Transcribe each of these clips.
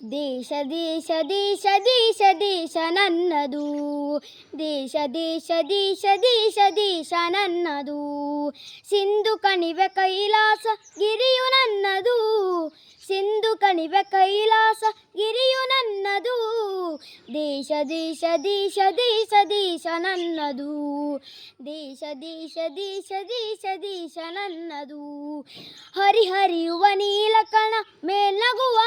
ದೇಶ ದೇಶ ದೇಶ ದೇಶ ದೇಶ ನನ್ನದು ದೇಶ ದೇಶ ದೇಶ ದೇಶ ದೇಶ ನನ್ನದು ಸಿಂಧು ಕಣಿವೆ ಕೈಲಾಸ ಗಿರಿಯು ನನ್ನದು ಸಿಂಧು ಕಣಿವೆ ಕೈಲಾಸ ಗಿರಿಯು ನನ್ನದು ದೇಶ ದೇಶ ದೇಶ ದೇಶ ದೇಶ ನನ್ನದು ದೇಶ ದೇಶ ದೇಶ ದೇಶ ದೇಶ ನನ್ನದು ಹರಿಹರಿಯುವ ನೀಲಕಣ ಮೇಲ್ನಗುವ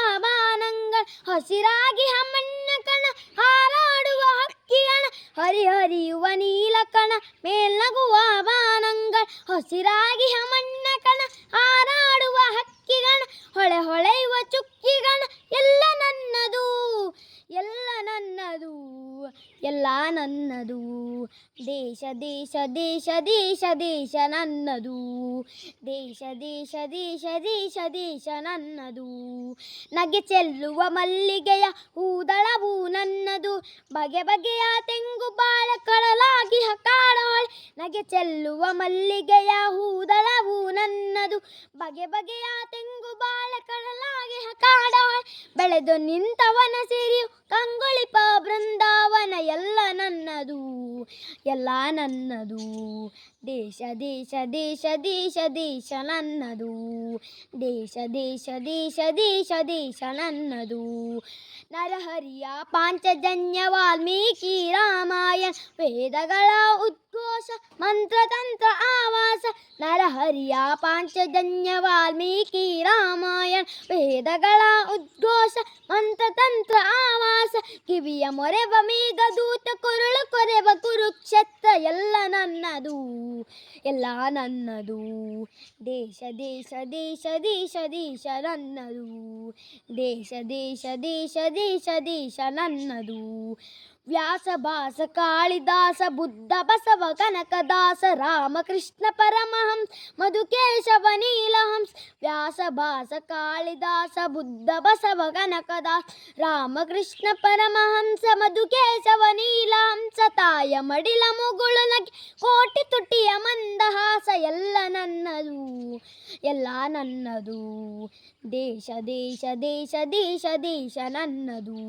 ಹಸಿರಾಗಿ ಹಮ್ಮಣ್ಣ ಕಣ, ಹಾರಾಡುವ ಹಕ್ಕಿಗಣ ಹರಿಹರಿಯುವ ನೀಲಕಣ ಮೇಲ್ನಗುವ ಬಾನಂಗಳ ಹಸಿರಾಗಿ ಹಮ್ಮಣ್ಣ ಕಣ, ಹಾರಾಡುವ ಹಕ್ಕಿಗಣ ಹೊಳೆ ಹೊಳೆಯುವ ಚುಕ್ಕಿಗಣ ಎಲ್ಲ ನನ್ನದು ಎಲ್ಲ ನನ್ನದು ಎಲ್ಲ ನನ್ನದು. ದೇಶ ದೇಶ ದೇಶ ದೇಶ ದೇಶ ನನ್ನದು. ದೇಶ ದೇಶ ದೇಶ ದೇಶ ದೇಶ ನನ್ನದು. ನಗೆ ಚೆಲ್ಲುವ ಮಲ್ಲಿಗೆಯ ಹೂದಳವು ನನ್ನದು. ಬಗೆ ಬಗೆಯ ತೆಂಗು ಬಾಳ ಕಡಲಾಗಿ ಕಾಡಾಳ್ ನಗೆ ಚೆಲ್ಲುವ ಮಲ್ಲಿಗೆಯ ಹೂದಳವು ನನ್ನದು. ಬಗೆ ಬಗೆಯ ತೆಂಗು ಬಾಳ ಕಡಲಾಗಿ ಕಾಡಾಳ್ ಬೆಳೆದು ನಿಂತವನ ಸಿರಿಯು ಕಂಗೊಳಿಪ ಎಲ್ಲ ನನ್ನದು. ದೇಶ ದೇಶ ದೇಶ ದೇಶ ದೇಶ ನನ್ನದು. ದೇಶ ದೇಶ ದೇಶ ದೇಶ ದೇಶ ನನ್ನದು. ನರಹರಿಯ ಪಾಂಚಜನ್ಯ ವಾಲ್ಮೀಕಿ ರಾಮಾಯಣ, ವೇದಗಳ ಉದ್ಘೋಷ, ಮಂತ್ರತಂತ್ರ ಆವಾಸ. ನರಹರಿಯ ಪಾಂಚಜನ್ಯ ವಾಲ್ಮೀಕಿ ರಾಮಾಯಣ, ವೇದಗಳ ಉದ್ಘೋಷ, ಮಂತ್ರತಂತ್ರ ಕಿವಿಯ ಮೊರೆವ ಮೇಘದೂತ ಕೊರಳು ಕೊರೆವ ಕುರುಕ್ಷೇತ್ರ ಎಲ್ಲ ನನ್ನದು ಎಲ್ಲ ನನ್ನದು. ದೇಶ ದೇಶ ದೇಶ ದೇಶ ದೇಶ ನನ್ನದು. ದೇಶ ದೇಶ ದೇಶ ದೇಶ ದೇಶ ನನ್ನದು. ವ್ಯಾಸ ಭಾಸ, ಕಾಳಿದಾಸ, ಬುದ್ಧ ಬಸವ, ಕನಕದಾಸ, ರಾಮಕೃಷ್ಣ ಪರಮಹಂ, ಮಧುಕೇಶವ ನೀಲಹಂಸ ವ್ಯಾಸ ಭಾಸ, ಕಾಳಿದಾಸ, ಬುದ್ಧ ಬಸವ, ಕನಕದಾಸ, ರಾಮಕೃಷ್ಣ ಪರಮಹಂಸ, ಮಧುಕೇಶವ ನೀಲಹಂಸ, ತಾಯ ಮಡಿಲ ಮುಗುಳು ನಗೆ, ಕೋಟಿ ತುಟಿಯ ಮಂದಹಾಸ, ಎಲ್ಲ ನನ್ನದು ಎಲ್ಲ ನನ್ನದು. ದೇಶ ದೇಶ ದೇಶ ದೇಶ ದೇಶ ನನ್ನದು.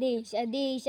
ದೇಶ ದೇಶ